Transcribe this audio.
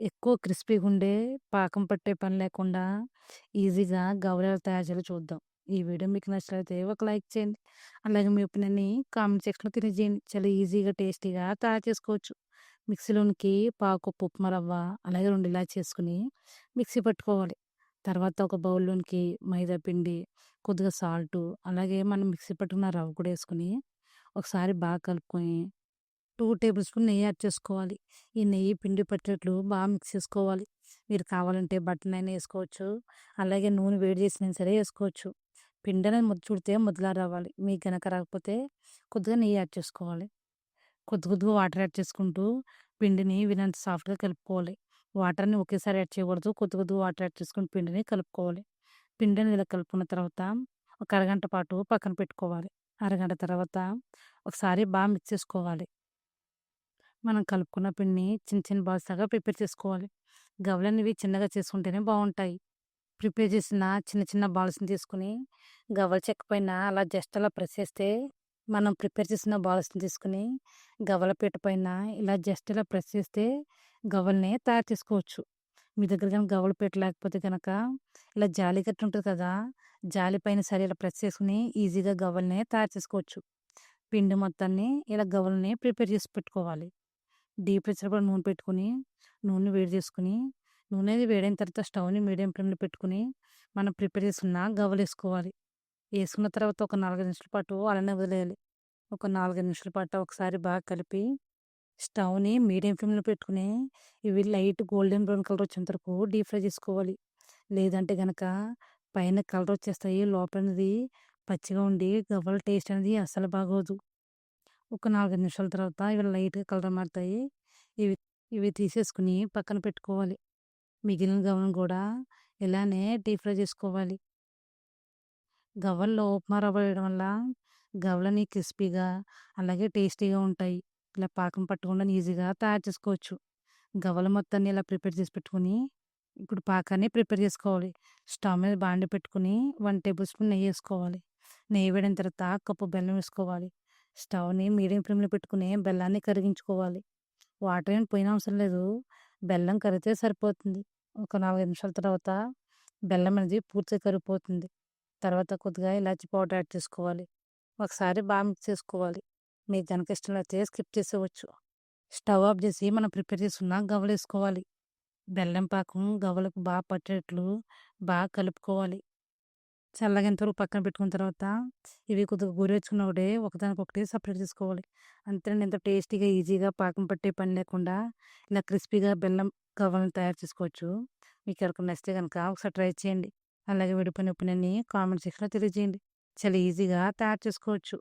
ఎక్కువ క్రిస్పీగా ఉండే పాకం పట్టే పని లేకుండా ఈజీగా గవ్వలు తయారు చేయాలో చూద్దాం. ఈ వీడియో మీకు నచ్చినట్లయితే ఒక లైక్ చేయండి. అలాగే మీ ఒపీనియన్‌ని కామెంట్ సెక్షన్‌లో తెలియజేయండి. చాలా ఈజీగా, టేస్టీగా తయారు చేసుకోవచ్చు. మిక్సీలోనికి పాకు కప్పు ఉప్మా రవ్వ, అలాగే రెండు ఇలా చేసుకొని మిక్సీ పట్టుకోవాలి. తర్వాత ఒక బౌల్‌లోనికి మైదా పిండి, కొద్దిగా సాల్టు, అలాగే మనం మిక్సీ పట్టుకున్న రవ్వ కూడా వేసుకుని ఒకసారి బాగా కలుపుకొని టూ టేబుల్ స్పూన్ నెయ్యి యాడ్ చేసుకోవాలి. ఈ నెయ్యి పిండి పట్టేట్లు బాగా మిక్స్ చేసుకోవాలి. మీరు కావాలంటే బట్టన్ అయినా వేసుకోవచ్చు అలాగే నూనె వేడి చేసిన సరే వేసుకోవచ్చు పిండి అనేది ముద్ద చుడితే ముద్దలా రావాలి. మీకు గనక రాకపోతే కొద్దిగా నెయ్యి యాడ్ చేసుకోవాలి. కొద్ది కొద్దిగా వాటర్ యాడ్ చేసుకుంటూ పిండిని వినంత సాఫ్ట్‌గా కలుపుకోవాలి. వాటర్‌ని ఒకేసారి యాడ్ చేయకూడదు. కొద్ది కొద్దిగా వాటర్ యాడ్ చేసుకొని పిండిని కలుపుకోవాలి. పిండిని ఇలా కలుపుకున్న తర్వాత ఒక అరగంట పాటు పక్కన పెట్టుకోవాలి. అరగంట తర్వాత ఒకసారి బాగా మిక్స్ చేసుకోవాలి. మనం కలుపుకున్న పిండిని చిన్న చిన్న బాల్స్ లాగా ప్రిపేర్ చేసుకోవాలి. గవ్వలనేవి చిన్నగా చేసుకుంటేనే బాగుంటాయి ప్రిపేర్ చేసిన చిన్న చిన్న బాల్స్‌ని తీసుకొని గవ్వల చెక్క పైన అలా జస్ట్ అలా ప్రెస్ చేస్తే మనం ప్రిపేర్ చేసిన బాల్స్‌ని తీసుకొని గవ్వల పీట పైన ఇలా జస్ట్ ఇలా ప్రెస్ చేస్తే గవ్వల్ని తయారు చేసుకోవచ్చు. మీ దగ్గర కానీ గవ్వల పీట లేకపోతే కనుక ఇలా జాలి గట్టి ఉంటుంది కదా! జాలి పైన సరే ఇలా ప్రెస్ చేసుకుని ఈజీగా గవ్వల్ని తయారు చేసుకోవచ్చు. పిండి మొత్తాన్ని ఇలా గవ్వలని ప్రిపేర్ చేసి పెట్టుకోవాలి. డీప్ ఫ్రిడ్జ్‌లో నూనె పెట్టుకొని, నూనె వేడి చేసుకుని నూనె అది వేడైన తర్వాత స్టవ్‌ని మీడియం ఫ్లేమ్‌లో పెట్టుకుని మనం ప్రిపేర్ చేసుకున్న గవ్వలు వేసుకోవాలి వేసుకున్న తర్వాత ఒక 4, 5 నిమిషాల పాటు అలానే వదిలేయాలి. ఒక 4, 5 నిమిషాల పాటు ఒకసారి బాగా కలిపి స్టవ్‌ని మీడియం ఫ్లేమ్‌లో పెట్టుకుని ఇవి లైట్ గోల్డెన్ బ్రౌన్ కలర్ వచ్చేంత వరకు డీప్ ఫ్రై చేసుకోవాలి. లేదంటే కనుక పైన కలర్ వచ్చేస్తాయి. లోపలది పచ్చిగా ఉండి గవ్వల టేస్ట్ అనేది అస్సలు బాగోదు. ఒక 4, 5 నిమిషాల తర్వాత ఇవి లైట్‌గా కలర్ మారుతాయి. ఇవి ఇవి తీసేసుకొని పక్కన పెట్టుకోవాలి. మిగిలిన గవ్వను కూడా ఇలానే డీప్ ఫ్రై చేసుకోవాలి. గవ్వల్లో ఉప్మా రవ్వ వేయడం వల్ల గవ్వలని క్రిస్పీగా, అలాగే టేస్టీగా ఉంటాయి. ఇలా పాకం పట్టకుండా ఈజీగా తయారు చేసుకోవచ్చు. గవ్వల మొత్తాన్ని ఇలా ప్రిపేర్ చేసి పెట్టుకొని, ఇప్పుడు పాకాన్ని ప్రిపేర్ చేసుకోవాలి. స్టవ్ మీద బాండీ పెట్టుకొని 1 టేబుల్ స్పూన్ నెయ్యి వేసుకోవాలి నెయ్యి వేడిన తర్వాత కప్పు బెల్లం వేసుకోవాలి. స్టవ్‌ని మీడియం ఫ్లేమ్‌లో పెట్టుకుని బెల్లాన్ని కరిగించుకోవాలి. వాటర్ ఏమి పోయనవసరం లేదు. బెల్లం కరిగితే సరిపోతుంది. ఒక 4, 5 నిమిషాల తర్వాత బెల్లం అనేది పూర్తిగా కరిగిపోతుంది. తర్వాత కొద్దిగా ఇలాచి పౌడర్ యాడ్ చేసుకోవాలి. ఒకసారి బాగా మిక్స్ చేసుకోవాలి. మీకు కనుక ఇష్టం అయితే స్కిప్ చేసేవచ్చు స్టవ్ ఆఫ్ చేసి మనం ప్రిపేర్ చేసుకున్న గవలేసుకోవాలి బెల్లం పాకం గవ్వలకు బాగా పట్టేటట్లు బాగా కలుపుకోవాలి. చల్లగేంత వరకు పక్కన పెట్టుకున్న తర్వాత ఇవి కొద్దిగా గోరువెచ్చగా ఒకటే ఒకదానికొకటి సపరేట్ చేసుకోవాలి. అంతేనండి ఎంతో టేస్టీగా, ఈజీగా పాకం పట్టే పని లేకుండా ఇలా క్రిస్పీగా బెల్లం కవ్వలను తయారు చేసుకోవచ్చు. మీకు ఎవరికి నచ్చితే కనుక ఒకసారి ట్రై చేయండి. అలాగే విడిపోయిన ఉప్పునని కామెంట్ సెక్షన్‌లో తెలియజేయండి. చాలా ఈజీగా తయారు చేసుకోవచ్చు.